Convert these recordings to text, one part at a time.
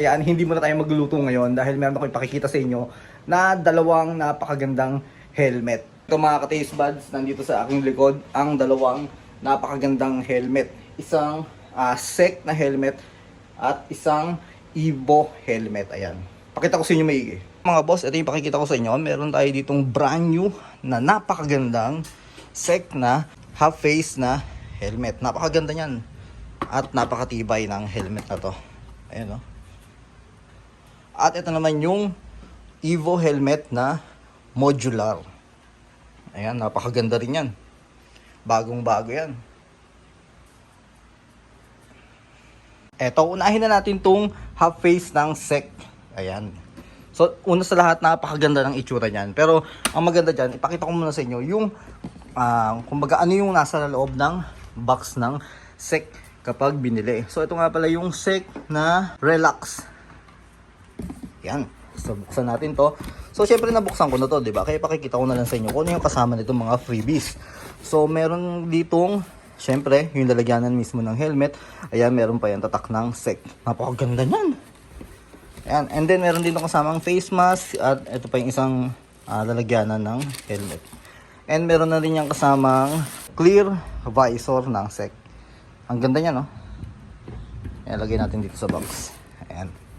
Kaya hindi muna tayo magluluto ngayon dahil meron ako ipakikita sa inyo na dalawang napakagandang helmet. Ito mga ka-taste buds, nandito sa aking likod ang dalawang napakagandang helmet. Isang ah, SEC na helmet at isang Evo helmet. Ayan. Pakita ko sa inyo maigi. Mga boss, ito yung pakikita ko sa inyo. Meron tayo ditong brand new na napakagandang SEC na half face na helmet. Napakaganda niyan. At napakatibay ng helmet na to. Ayan oh. At ito naman yung Evo helmet na modular. Ayan, napakaganda rin yan. Bagong bago yan. Eto, unahin na natin tong half face ng SEC. Ayan. So, una sa lahat, napakaganda ng itsura niyan. Pero, ang maganda dyan, ipakita ko muna sa inyo yung, ah, kumbaga, ano yung nasa loob ng box ng SEC kapag binili. So, ito nga pala yung SEC na Relax. Yan. So, buksan natin to. So, syempre nabuksan ko na to, di ba? Kaya pakikita ko na lang sa inyo kung ano yung kasama nitong mga freebies. So, meron ditong, syempre, yung lalagyanan mismo ng helmet. Ayan, meron pa yung tatak ng SEC. Napakaganda niyan. Ayan. And then, meron din kasamang face mask. At ito pa yung isang ah, lalagyanan ng helmet. And meron na rin yung kasamang clear visor ng SEC. Ang ganda niya, no? Ayan, lagay natin dito sa box. Ayan.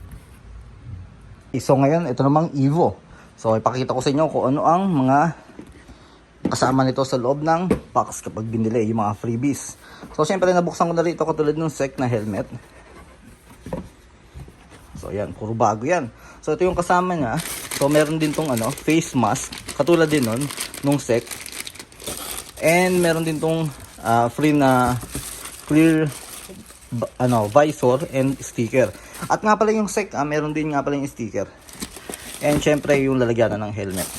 So ngayon, ito namang Evo. So ipakita ko sa inyo kung ano ang mga kasama nito sa loob ng box kapag binili yung mga freebies. So syempre nabuksan ko na rito katulad ng SEC na helmet. So yan, puro bago yan. So ito yung kasama niya. So meron din tong ano, face mask katulad din nun nung SEC. And meron din tong ah, free na clear ano, visor and sticker. At nga pala yung SEC, ah, meron din nga pala yung sticker. And syempre yung lalagyanan ng helmet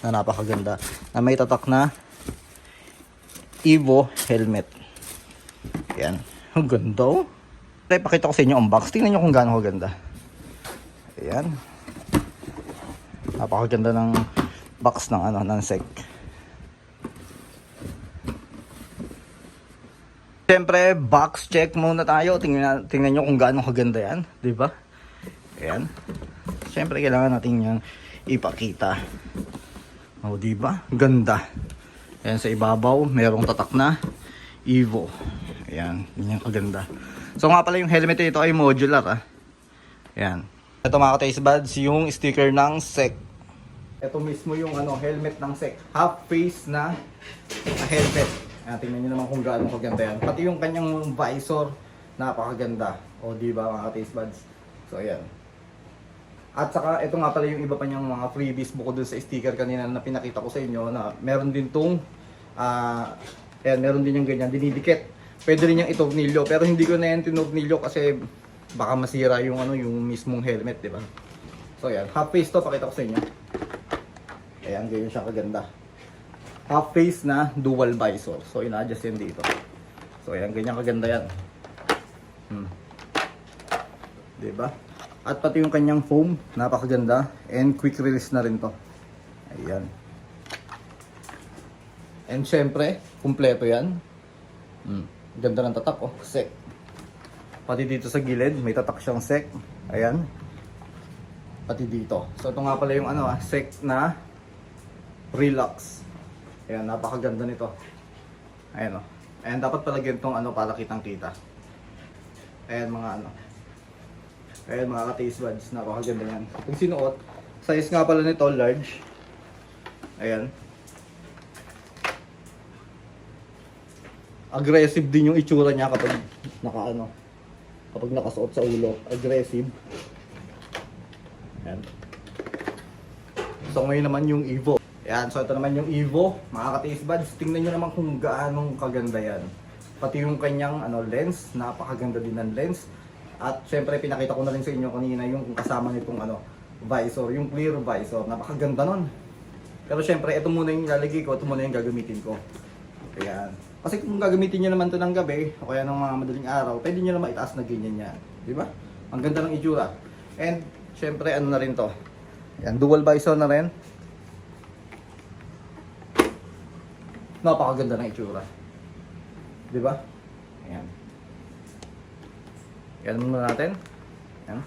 na napakaganda na may tatak na Evo helmet. Yan. Ang ganda oh. Try, pakita ko sa inyo ang box. Tingnan nyo kung gaano kaganda. Ayan. Napakaganda ng box ng ano ng SEC. Siyempre, box check muna tayo. Tingnan, tingnan nyo kung gaano kaganda yan. di ba? Ayan. Siyempre, kailangan natin yan ipakita. O, di ba? Ganda. Ayan, sa ibabaw, merong tatak na Evo. Ayan, ganyan kaganda. So, nga pala yung helmet ito ay modular, ah. Ayan. Ito mga ka-taste buds, yung sticker ng SEC. Ito mismo yung ano, helmet ng SEC. Half face na helmet. Ayan, tingnan nyo naman kung gaano kaganda yan. Pati yung kanyang visor, napakaganda. O, di ba mga ka-taste buds? So, ayan. At saka, ito nga pala yung iba pa niyang mga freebies bukod dun sa sticker kanina na pinakita ko sa inyo na meron din tong, ah, ayan, meron din yung ganyan, dinidikit. Pwede rin yung itornilyo, pero hindi ko na yan tinornilyo kasi baka masira yung ano, yung mismong helmet, di ba? So, ayan, half face to, pakita ko sa inyo. Ayan, ganyan siya kaganda. Half face na dual visor. So, ina-adjust yan dito. So, ayan, ganyan kaganda yan. Hmm. Diba? At pati yung kanyang foam, napakaganda. And quick release na rin to. Ayan. And syempre, kumpleto yan. Hmm. Ganda ng tatak, oh. Sec. Pati dito sa gilid, may tatak siyang sec. Ayan. Pati dito. So, ito nga pala yung ano, ah, sec na relax. Ayan, napakaganda nito. Ayan, oh. Ayan, dapat palagyan tong ano, para kita. Ayan, mga ano. Ayan mga ka-taste buds, napakaganda yan. Kung sinuot, size nga pala nito, large. Ayan. Aggressive din yung itsura niya kapag naka ano, kapag nakasuot sa ulo. Aggressive. Ayan. So ngayon naman yung Evo. Ayan, so ito naman yung Evo. Mga ka-taste buds, tingnan nyo naman kung gaano kaganda yan. Pati yung kanyang ano, lens, napakaganda din ng lens. At syempre pinakita ko na rin sa inyo kanina yung kasama nitong ano, visor, yung clear visor. Napakaganda nun. Pero syempre ito muna yung ilalagay ko, ito muna yung gagamitin ko. Ayan. Kasi kung gagamitin nyo naman to ng gabi, o kaya ng mga madaling araw, pwede nyo naman itaas na ganyan yan. Di ba? Ang ganda ng itsura. And syempre ano na rin to. Ayan, dual visor na rin. Napakaganda ng itsura. Di ba? Ayan. Yan muna natin. Yan.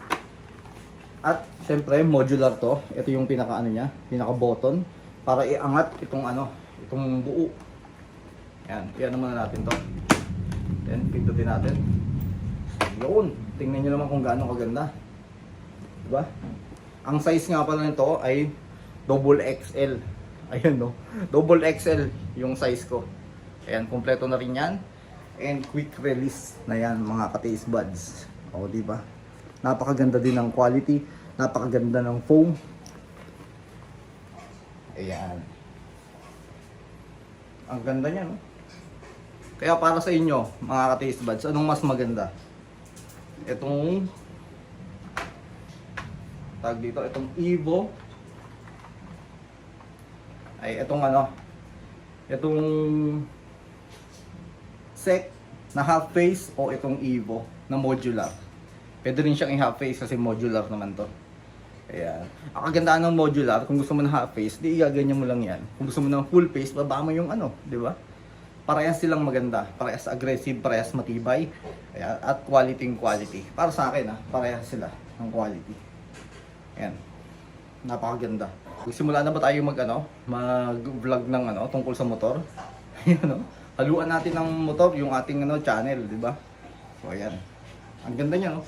At syempre, modular to. Ito yung pinaka ano niya, pinaka button para iangat itong ano, itong buo. Yan, iyan naman natin to. Yan, pindutin natin. Yun, tingnan nyo naman kung gaano kaganda. Diba? Ang size nga pala nito ay double XL. Ayun no, double XL yung size ko. Ayan, kompleto na rin yan. And quick release na yan mga ka-taste buds. O, di ba? Napakaganda din ng quality. Napakaganda ng foam. Ayan. Ang ganda niya, no? Kaya para sa inyo, mga ka-taste buds, anong mas maganda? Itong tag dito, itong Evo ay itong ano itong sec na half face o itong Evo na modular. Pwede rin siyang i-half face kasi modular naman to. Ayan. Ang kagandaan ng modular, kung gusto mo na half face, di igaganyan mo lang yan. Kung gusto mo ng full face, baba mo yung ano, di ba? Parehas silang maganda. Parehas aggressive, parehas matibay. Ayan. At quality yung quality. Para sa akin, ah, parehas sila ng quality. Ayan. Napakaganda. Simula na ba tayo mag ano, mag-vlog ng ano tungkol sa motor? Ayan no. Haluan natin ng motor yung ating ano channel, di ba? So ayan. Ang ganda niya no.